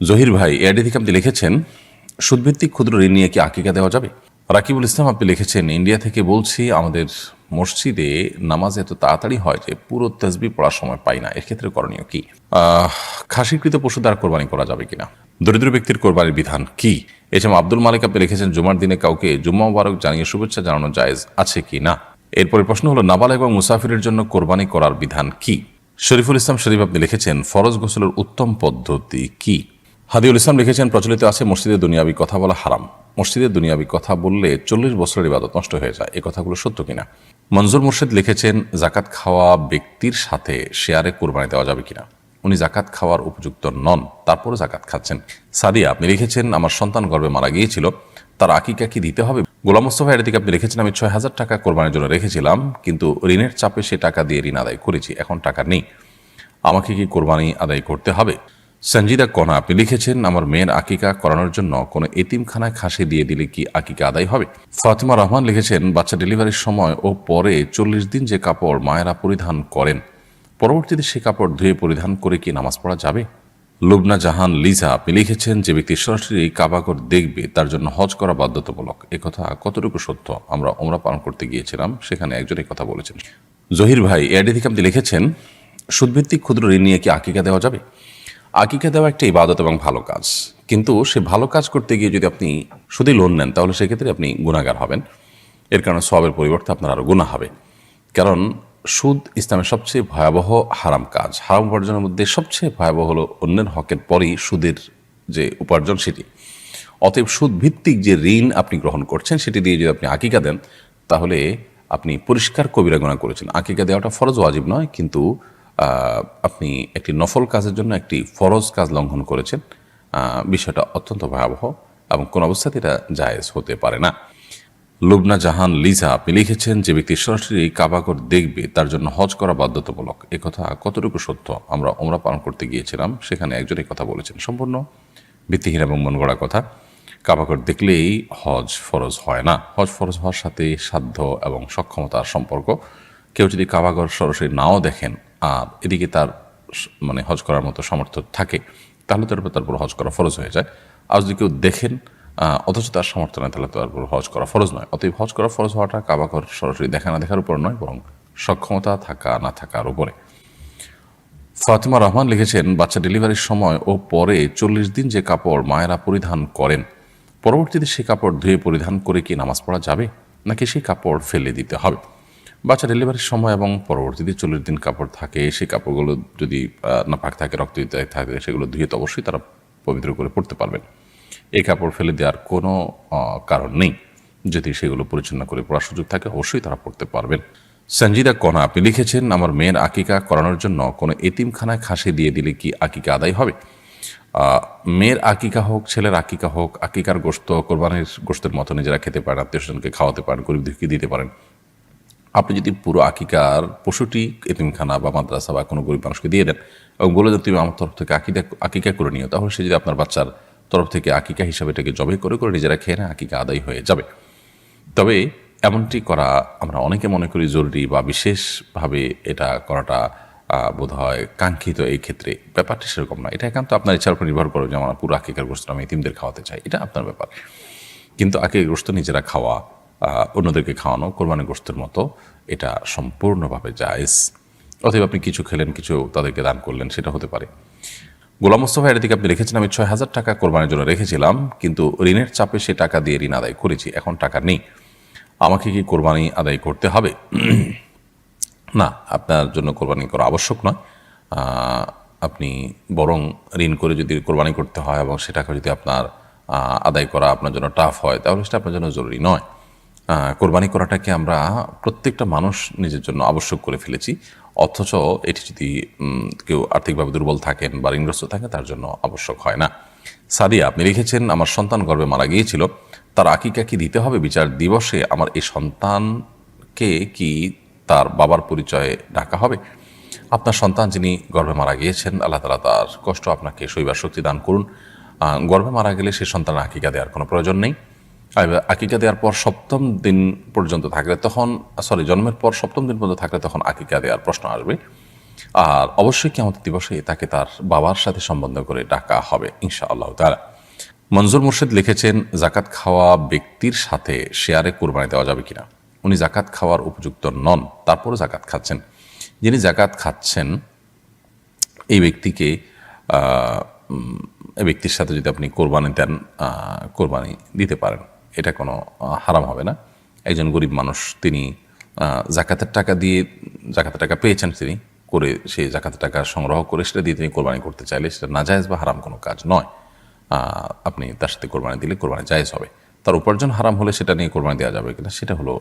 জহির ভাই এআইডি থেকে আপনি লিখেছেন, সুদভিত্তিক ক্ষুদ্র ঋণ নিয়ে কি আকিকা দেওয়া যাবে? রাকিবুল ইসলাম, আপনি লিখেছেন, ইন্ডিয়া থেকে বলছি, আমাদের মসজিদে নামাজ এত তাড়াতাড়ি হয় যে পুরো তসবি পড়ার সময় পাই না। এক্ষেত্রে করণীয় কি? খাসিকৃত পশু দ্বারা কোরবানি করা যাবে কিনা? দরিদ্র ব্যক্তির কোরবানির বিধান কি? এছাড়া আব্দুল মালিক, আপনি লিখেছেন, জুমার দিনে কাউকে জুম্মা মুবারক জানিয়ে শুভেচ্ছা জানানো জায়েজ আছে কি না এরপরে প্রশ্ন হলো নাবাল এবং মুসাফিরের জন্য কোরবানি করার বিধান কি? শরীফুল ইসলাম শরীফ, আপনি লিখেছেন, ফরজ গোসলের উত্তম পদ্ধতি কি? হাদিউল ইসলাম লিখেছেন, প্রচলিত আছে মসজিদে দুনিয়াবি কথা বলা হারাম। মসজিদে দুনিয়াবি কথা বললে চল্লিশ বছরের ইবাদত নষ্ট হয়ে যায়। এ কথাগুলো সত্য কিনা? মনজুর মুর্শেদ লিখেছেন, জাকাত খাওয়া ব্যক্তির সাথে শেয়ারে কোরবানি দেওয়া যাবে কিনা? উনি জাকাত খাওয়ার উপযুক্ত নন তারপরে জাকাত খাচ্ছেন। সাদিয়া, আপনি লিখেছেন, আমার সন্তান গর্বে মারা গিয়েছিল, তার আকিকা কি দিতে হবে? গোলাম মোস্তফা এর দিকে আপনি লিখেছেন, আমি ছয় হাজার টাকা কোরবানির জন্য রেখেছিলাম, কিন্তু ঋণের চাপে সে টাকা দিয়ে ঋণ আদায় করেছি, এখন টাকা নেই। আমাকে কি কোরবানি আদায় করতে হবে? সঞ্জিদা কণা আপনি লিখেছেন, আমার মেয়ের আকিকা করানোর জন্য কোনো এতিমখানায় খাসি দিয়ে দিলে কি আকিকা আদায় হবে? ফাতিমা রহমান লিখেছেন, বাচ্চা ডেলিভারির সময় ও পরে চল্লিশ দিন যে কাপড় মায়েরা পরিধান করেন, পরবর্তীতে সে কাপড় ধুয়ে পরিধান করে কি নামাজ পড়া যাবে? লুবনা জাহান, লিজা, আপনি লিখেছেন, যে ব্যক্তি সরাসরি কাবাগর দেখবে, তার জন্য হজ করা বাধ্যতামূলক। একথা কতটুকু সত্য? আমরা ওমরা পালন করতে গিয়েছিলাম, সেখানে একজন কথা বলেছেন। জহির ভাই এআইডি থেকে আপনি লিখেছেন, সুদভিত্তিক ক্ষুদ্র ঋণ নিয়ে কি আকিকা দেওয়া যাবে? আকিকা দেওয়া একটা ইবাদত এবং ভালো কাজ। কিন্তু সে ভালো কাজ করতে গিয়ে যদি আপনি শুধু লোন নেন, তাহলে সেক্ষেত্রে আপনি গুণাগার হবেন। এর কারণে সবের পরিবর্তে আপনার আরও গুণা হবে। কারণ সুদ ইসলামের সবচেয়ে ভয়াবহ হারাম কাজ। হারাম উপার্জনের মধ্যে সবচেয়ে ভয়াবহ হলো অন্যের হকের পরেই সুদের যে উপার্জন সেটি। অতএব সুদ ভিত্তিক যে ঋণ আপনি গ্রহণ করছেন, সেটি দিয়ে যদি আপনি আকিকা দেন, তাহলে আপনি পরিষ্কার কবিরা গুণা করেছেন। আকিকা দেওয়াটা ফরজ, ওয়াজিব নয়, কিন্তু আপনি একটি নফল কাজের জন্য একটি ফরজ কাজ লঙ্ঘন করেছেন বিষয়টা অত্যন্ত ভয়াবহ এবং কোন অবস্থাতে এটা জায়েজ হতে পারে না। লুবনা জাহান লিজা, আপনি লিখেছেন যে ব্যক্তি সরাসরি কাবাগর দেখবে, তার জন্য হজ করা বাধ্যতামূলক। কথা কতটুকু সত্য? আমরা ওমরা পালন করতে গিয়েছিলাম, সেখানে একজন এই কথা বলেছেন। সম্পূর্ণ ভিত্তিহীন এবং মন গড়া কথা কাবাগর দেখলেই হজ ফরজ হয় না। হজ ফরজ হওয়ার সাথে সাধ্য এবং সক্ষমতার সম্পর্ক। কেউ যদি কাবাগর সরাসরি নাও দেখেন আর এদিকে তার মানে হজ করার মতো সামর্থ্য থাকে, তাহলে তার উপর তারপর হজ করা ফরজ হয়ে যায়। আর যদি কেউ দেখেন অথচ তার সামর্থ্য নেই, তাহলে তারপর হজ করা ফরজ নয়। অতএব হজ করা ফরজ হওয়াটা কাবাকর সরাসরি দেখা না দেখার উপর নয়, বরং সক্ষমতা থাকা না থাকার উপরে। ফাতিমা রহমান লিখেছেন, বাচ্চা ডেলিভারির সময় ও পরে চল্লিশ দিন যে কাপড় মায়েরা পরিধান করেন, পরবর্তীতে সেই কাপড় ধুয়ে পরিধান করে কি নামাজ পড়া যাবে? নাকি সেই কাপড় ফেলে দিতে হবে? বাচ্চা ডেলিভারির সময় এবং পরবর্তীতে চল্লিশ দিন কাপড় থাকে, সেই কাপড়গুলো যদি নাপাক থাকে, রক্ত থাকে, সেগুলো ধুয়ে তো অবশ্যই তারা পবিত্র করে পড়তে পারবেন। এই কাপড় ফেলে দেওয়ার কোনো কারণ নেই। যদি সেগুলো পরিচ্ছন্ন করে পড়ার সুযোগ থাকে, অবশ্যই তারা পড়তে পারবেন। সঞ্জিদা কণা আপনি লিখেছেন, আমার মেয়ের আকিকা করানোর জন্য কোনো এতিমখানায় খাসি দিয়ে দিলে কি আকিকা আদায় হবে? মেয়ের আকিকা হোক, ছেলের আকিকা হোক, আকিকার গোস্ত কোরবানির গোস্তের মতো নিজেরা খেতে পারেন আত্মীয় স্বজনকে খাওয়াতে পারেন গরিব দুঃখী দিতে পারেন। আপনি যদি পুরো আকিকার পশুটি এতিমখানা বা মাদ্রাসা বা কোনো গরিব মানুষকে দিয়ে দেন এবং বলে দেন, তুমি আমার তরফ থেকে আকিকা আকিকা করে নিও, তাহলে সে যদি আপনার বাচ্চার তরফ থেকে আকিকা হিসাবে এটাকে জবে করে করে নিজেরা খেয়ে নেয়, আকিকা আদায় হয়ে যাবে। তবে এমনটি করা আমরা অনেকে মনে করি জরুরি বা বিশেষভাবে এটা করাটা বোধ হয় কাঙ্ক্ষিত এই ক্ষেত্রে। ব্যাপারটা সেরকম না। এটা একান্ত আপনার ইচ্ছার উপর নির্ভর করে যে, আমার পুরো আকিকার গোস্ত আমি এতিমদের খাওয়াতে চাই। এটা আপনার ব্যাপার। কিন্তু আকিকার গোস্ত নিজেরা খাওয়া অন্যদেরকে খাওয়ানো কোরবানি গোস্তের মতো, এটা সম্পূর্ণভাবে জায়েজ। অতএব আপনি কিছু খেলেন, কিছু তাদেরকে দান করলেন, সেটা হতে পারে। গোলাম মোস্তফা, এর দিকে আপনি রেখেছেন, আমি ছয় হাজার টাকা কোরবানির জন্য রেখেছিলাম, কিন্তু ঋণের চাপে সে টাকা দিয়ে ঋণ আদায় করেছি, এখন টাকা নেই। আমাকে কি কোরবানি আদায় করতে হবে? না, আপনার জন্য কোরবানি করা আবশ্যক নয়। আপনি বরং ঋণ করে যদি কোরবানি করতে হয় এবং সেটাকে যদি আপনার আদায় করা আপনার জন্য টাফ হয়, তাহলে সেটা আপনার জন্য জরুরি নয়। কোরবানি করাটাকে আমরা প্রত্যেকটা মানুষ নিজের জন্য আবশ্যক করে ফেলেছি। অথচ এটি যদি কেউ আর্থিকভাবে দুর্বল থাকেন বা ঋণগ্রস্ত থাকেন তার জন্য আবশ্যক হয় না। সাদিয়া, আপনি লিখেছেন, আমার সন্তান গর্বে মারা গিয়েছিল। তার আকিকা কি দিতে হবে? বিচার দিবসে আমার এই সন্তানকে কি তার বাবার পরিচয়ে ডাকা হবে? আপনার সন্তান যিনি গর্বে মারা গিয়েছেন, আল্লাহ তালা তার কষ্ট আপনাকে শৈবার শক্তি দান করুন। গর্বে মারা গেলে সে সন্তানের আকিকা দেওয়ার কোনো প্রয়োজন নেই। আকিকা দেওয়ার পর সপ্তম দিন পর্যন্ত থাকলে তখন সরি জন্মের পর সপ্তম দিন পর্যন্ত থাকলে তখন আকিকা দেওয়ার প্রশ্ন আসবে। আর অবশ্যই কেমন দিবসে তাকে তার বাবার সাথে সম্বন্ধ করে ডাকা হবে ইনশা আল্লাহ তালা মনজুর মুর্শিদ লিখেছেন, জাকাত খাওয়া ব্যক্তির সাথে শেয়ারে কোরবানি দেওয়া যাবে কিনা? উনি জাকাত খাওয়ার উপযুক্ত নন তারপরে জাকাত খাচ্ছেন। যিনি জাকাত খাচ্ছেন, এই ব্যক্তিকে এই ব্যক্তির সাথে যদি আপনি কোরবানি দেন কোরবানি দিতে পারেন। এটা কোনো হারাম হবে না। একজন গরিব মানুষ তিনি জাকাতের টাকা দিয়ে, জাকাতের টাকা পেয়েছেন তিনি, করে সেই জাকাতের টাকা সংগ্রহ করে সেটা দিয়ে তিনি কোরবানি করতে চাইলে সেটা নাজায়েজ বা হারাম কোনো কাজ নয়। আপনি তার সাথে কোরবানি দিলে কোরবানি জায়েজ হবে। তার উপার্জন হারাম হলে সেটা নিয়ে কোরবানি দেওয়া যাবে কিনা সেটা হলো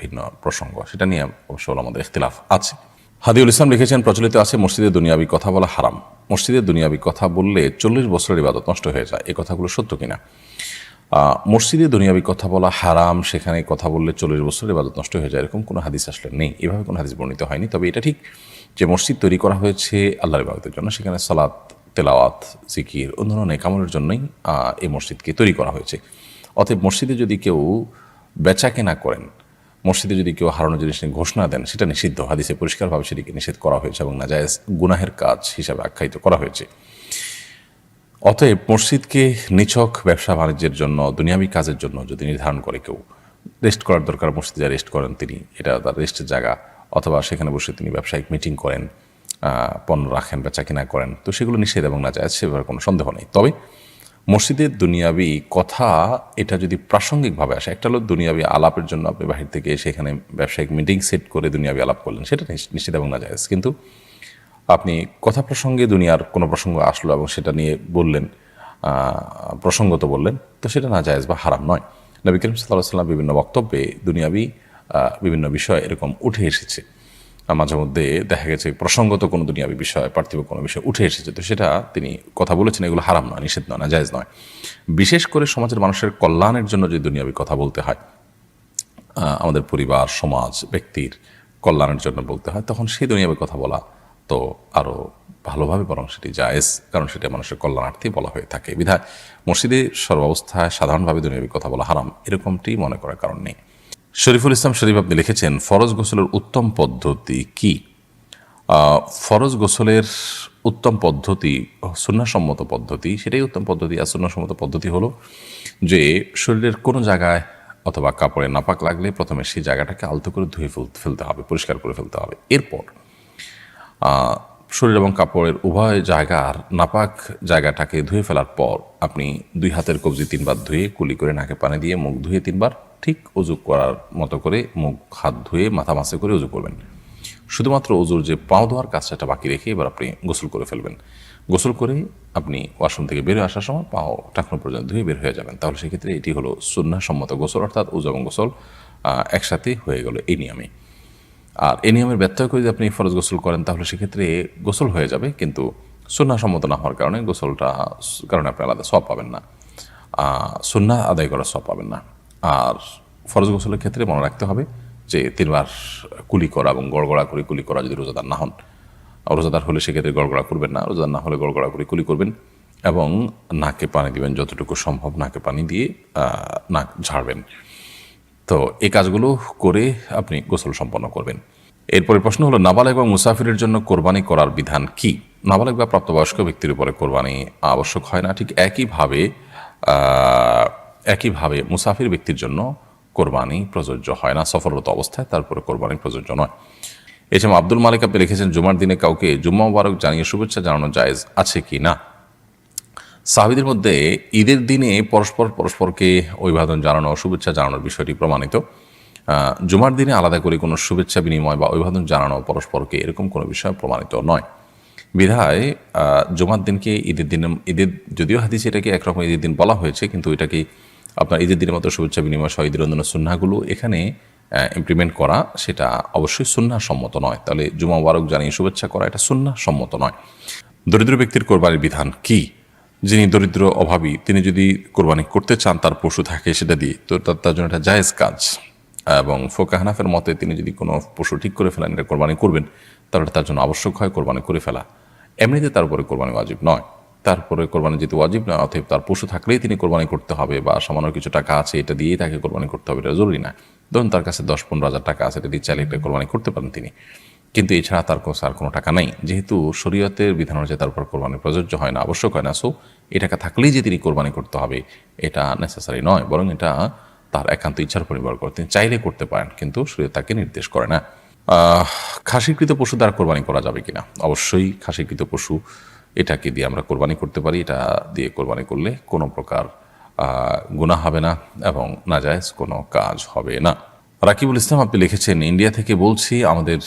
ভিন্ন প্রসঙ্গ। সেটা নিয়ে অবশ্য আমাদের ইখতিলাফ আছে। হাদিউল ইসলাম লিখেছেন, প্রচলিত আছে, মসজিদে দুনিয়াবি কথা বলা হারাম। মসজিদে দুনিয়াবি কথা বললে চল্লিশ বছরের ইবাদত নষ্ট হয়ে যায়। এই কথাগুলো সত্য কিনা? মসজিদে দুনিয়াবি কথা বলা হারাম, সেখানে কথা বললে চল্লিশ বছরের ইবাদত নষ্ট হয়ে যায়, এরকম কোনো হাদিস আসলে নেই। এভাবে কোনো হাদিস বর্ণিত হয়নি। তবে এটা ঠিক যে মসজিদ তৈরি করা হয়েছে আল্লাহর ইবাদতের জন্য, সেখানে সালাত, তেলাওয়াত, জিকির, অন্যান্য নেকামলের জন্যই এই মসজিদকে তৈরি করা হয়েছে। অতএব মসজিদে যদি কেউ বেচা কেনা করেন, মসজিদে যদি কেউ হারানো জিনিস নিয়ে ঘোষণা দেন, সেটা নিষিদ্ধ। হাদিসে পরিষ্কারভাবে সেটিকে নিষেধ করা হয়েছে এবং নাজায়েজ গুনাহের কাজ হিসাবে আখ্যায়িত করা হয়েছে। অতএব মসজিদকে নিছক ব্যবসা বাণিজ্যের জন্য, দুনিয়াবী কাজের জন্য যদি নির্ধারণ করে কেউ, রেস্ট করার দরকার, মসজিদে যা রেস্ট করেন তিনি, এটা তার রেস্টের জায়গা, অথবা সেখানে বসে তিনি ব্যবসায়িক মিটিং করেন পণ্য রাখেন বেচা কিনা করেন, তো সেগুলো নিষেধ এবং না যায় সে ব্যাপারে কোনো সন্দেহ নেই। তবে মসজিদের দুনিয়াবি কথা, এটা যদি প্রাসঙ্গিকভাবে আসে, একটা হলো দুনিয়াবি আলাপের জন্য আপনি বাহির থেকে সেখানে ব্যবসায়িক মিটিং সেট করে দুনিয়াবি আলাপ করলেন, সেটা নিষেধ এবং না যায় কিন্তু আপনি কথা প্রসঙ্গে দুনিয়ার কোনো প্রসঙ্গ আসলো এবং সেটা নিয়ে বললেন প্রসঙ্গত বললেন, তো সেটা না জায়েজ বা হারাম নয়। নবী করিম সাল্লাহ সাল্লাম বিভিন্ন বক্তব্যে দুনিয়াবি বিভিন্ন বিষয় এরকম উঠে এসেছে। মাঝে মধ্যে দেখা গেছে প্রসঙ্গত কোনো দুনিয়াবি বিষয়, পার্থিব কোনো বিষয় উঠে এসেছে। তো সেটা তিনি কথা বলেছেন, এগুলো হারাম নয়, নিষেধ নয়, না জায়েজ নয়। বিশেষ করে সমাজের মানুষের কল্যাণের জন্য যদি দুনিয়াবি কথা বলতে হয় আমাদের পরিবার, সমাজ, ব্যক্তির কল্যাণের জন্য বলতে হয়, তখন সেই দুনিয়াবে কথা বলা তো আরও ভালোভাবে বরং সেটি জায়েজ, কারণ সেটা মানুষের কল্যাণার্থে বলা হয়ে থাকে। বিধায় মসজিদে সর্বাবস্থায় সাধারণভাবে দুনিয়াবি কথা বলা হারাম, এরকমটি মনে করার কারণ নেই। শরীফুল ইসলাম শরীফ আপনি লিখেছেন, ফরজ গোসলের উত্তম পদ্ধতি কি? ফরজ গোসলের উত্তম পদ্ধতি, সুন্নাসম্মত পদ্ধতি, সেটাই উত্তম পদ্ধতি আর সুন্নাসম্মত পদ্ধতি হলো যে শরীরের কোনো জায়গায় অথবা কাপড়ে নাপাক লাগলে প্রথমে সেই জায়গাটাকে আলতো করে ধুয়ে ফেল- ফেলতে হবে, পরিষ্কার করে ফেলতে হবে। এরপর শরীর এবং কাপড়ের উভয় জায়গার নাপাক জায়গাটাকে ধুয়ে ফেলার পর আপনি দুই হাতের কবজি তিনবার ধুয়ে কুলি করে নাকে পানি দিয়ে মুখ ধুয়ে তিনবার ঠিক উজু করার মতো করে মুখ, হাত ধুয়ে মাথা মাসে করে উজু করবেন। শুধুমাত্র উজুর যে পাও ধোয়ার কাজটা বাকি রেখে এবার আপনি গোসল করে ফেলবেন। গোসল করে আপনি ওয়াশরুম থেকে বের আসার সময় পাও টাকনো পর্যন্ত ধুয়ে বের হয়ে যাবেন। তাহলে সেক্ষেত্রে এটি হলো সুন্নাসম্মত গোসল, অর্থাৎ উজু এবং গোসল একসাথে হয়ে গেল এই নিয়মে। আর এই নিয়মের ব্যত্যয় করে যদি আপনি ফরজ গোসল করেন, তাহলে সেক্ষেত্রে গোসল হয়ে যাবে, কিন্তু সুন্না সম্মত না হওয়ার কারণে গোসলটা কারণে আপনি আলাদা সব পাবেন না। সুন্না আদায় করার সব পাবেন না। আর ফরজ গোসলের ক্ষেত্রে মনে রাখতে হবে যে তিনবার কুলি করা এবং গড়গড়া করে কুলি করা যদি রোজাদার না হন, রোজাদার হলে সেক্ষেত্রে গড়গড়া করবেন না, রোজাদার না হলে গড়গড়া করে কুলি করবেন এবং নাকে পানি দিবেন যতটুকু সম্ভব, নাকে পানি দিয়ে নাক ঝাড়বেন। তো এই কাজগুলো করে আপনি গোসল সম্পন্ন করবেন। এরপরে প্রশ্ন হলো, নাবালেগ এবং মুসাফিরের জন্য কোরবানি করার বিধান কি? নাবালেগ বা প্রাপ্তবয়স্ক ব্যক্তির উপরে কোরবানি আবশ্যক হয় না। ঠিক একইভাবে একইভাবে মুসাফির ব্যক্তির জন্য কোরবানি প্রযোজ্য হয় না। সফররত অবস্থায় তারপরে কোরবানি প্রযোজ্য নয়। এছাড়া আব্দুল মালিক আপনি লিখেছেন, জুমার দিনে কাউকে জুম্মা মুবারক জানিয়ে শুভেচ্ছা জানানো জায়েজ আছে কি না? সাহাবিদের মধ্যে ঈদের দিনে পরস্পর পরস্পরকে অভিবাদন জানানো, শুভেচ্ছা জানানোর বিষয়টি প্রমাণিত। জুমার দিনে আলাদা করে কোনো শুভেচ্ছা বিনিময় বা অভিবাদন জানানো পরস্পরকে এরকম কোনো বিষয় প্রমাণিত নয়। বিধায় জুমার দিনকে ঈদের দিনে, ঈদের, যদিও হাদিসে এটাকে একরকম ঈদের দিন বলা হয়েছে, কিন্তু এটাকে আপনার ঈদের দিনের মতো শুভেচ্ছা বিনিময় সহ ঈদের অন্যান্য সুন্নাগুলো এখানে ইমপ্লিমেন্ট করা সেটা অবশ্যই সুন্না সম্মত নয়। তাহলে জুমা মুবারক জানিয়ে শুভেচ্ছা করা এটা সুন্না সম্মত নয়। দরিদ্র ব্যক্তির কোরবানির বিধান কি? যিনি দরিদ্র অভাবী, তিনি যদি কোরবানি করতে চান, তার পশু থাকে সেটা দিয়ে। তো তার- জন্য এটা জায়েজ কাজ। এবং ফোকা হানাফের মতে তিনি যদি কোনো পশু ঠিক করে ফেলেন, এটা কোরবানি করবেন, তাহলে তার জন্য আবশ্যক হয় কোরবানি করে ফেলা। এমনিতে তার উপরে কোরবানি ওয়াজিব নয়। তারপরে কোরবানি যেহেতু ওয়াজিব নয়, অতএব তার পশু থাকলেই তিনি কোরবানি করতে হবে বা সামান্য কিছু টাকা আছে, এটা দিয়েই তাকে কোরবানি করতে হবে, এটা জরুরি না ধরুন তার কাছে দশ পনেরো হাজার টাকা আছে, এটা দিয়ে চাইলে এটা কোরবানি করতে পারেন তিনি। কিন্তু এছাড়া তার কাছে আর কোনো টাকা নেই। যেহেতু শরীয়তের বিধান অনুযায়ী তার উপর কোরবানি প্রযোজ্য হয় না, আবশ্যক হয় না। সো এই টাকা থাকলেই যে তিনি কোরবানি করতে হবে, এটা নেসেসারি নয়, বরং এটা তার একান্ত ইচ্ছার উপর নির্ভর করে। তিনি চাইলে করতে পারেন, কিন্তু শরীর তাকে নির্দেশ করে না। খাসিকৃত পশু দ্বারা কোরবানি করা যাবে কিনা? অবশ্যই খাসিকৃত পশু, এটাকে দিয়ে আমরা কোরবানি করতে পারি। এটা দিয়ে কোরবানি করলে কোনো প্রকার গুনাহ হবে না এবং নাজায়েজ কোনো কাজ হবে না। রাকিবুল ইসলাম, আপনি লিখেছেন, ইন্ডিয়া থেকে বলছি, আমাদের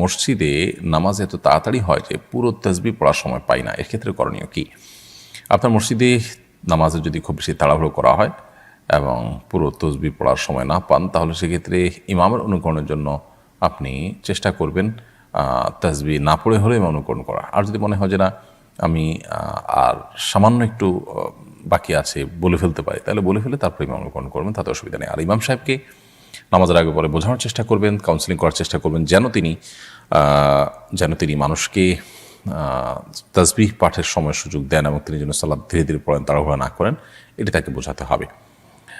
মসজিদে নামাজ এত তাড়াতাড়ি হয় যে পুরো তসবি পড়ার সময় পাই না। এক্ষেত্রে করণীয় কি? আপনার মসজিদে নামাজের যদি খুব বেশি তাড়াহুড়ো করা হয় এবং পুরো তসবি পড়ার সময় না পান, তাহলে সেক্ষেত্রে ইমামের অনুকরণের জন্য আপনি চেষ্টা করবেন তসবি না পড়ে হলে অনুকরণ করা। আর যদি মনে হয় যে না, আমি আর সামান্য একটু বাকি আছে বলে ফেলতে পারি, তাহলে বলে ফেলে তারপরে ইমাম অনুকরণ করবেন, তাতে অসুবিধা নেই। আর ইমাম সাহেবকে নামাজের আগে পরে বোঝানোর চেষ্টা করবেন কাউন্সিলিং করার চেষ্টা করবেন, যেন তিনি যেন তিনি মানুষকে তসবিহ পাঠের সময় সুযোগ দেন এবং তিনি যেন সালাদ ধীরে ধীরে পড়েন, তাড়াহুড়া না করেন, এটি তাকে বোঝাতে হবে।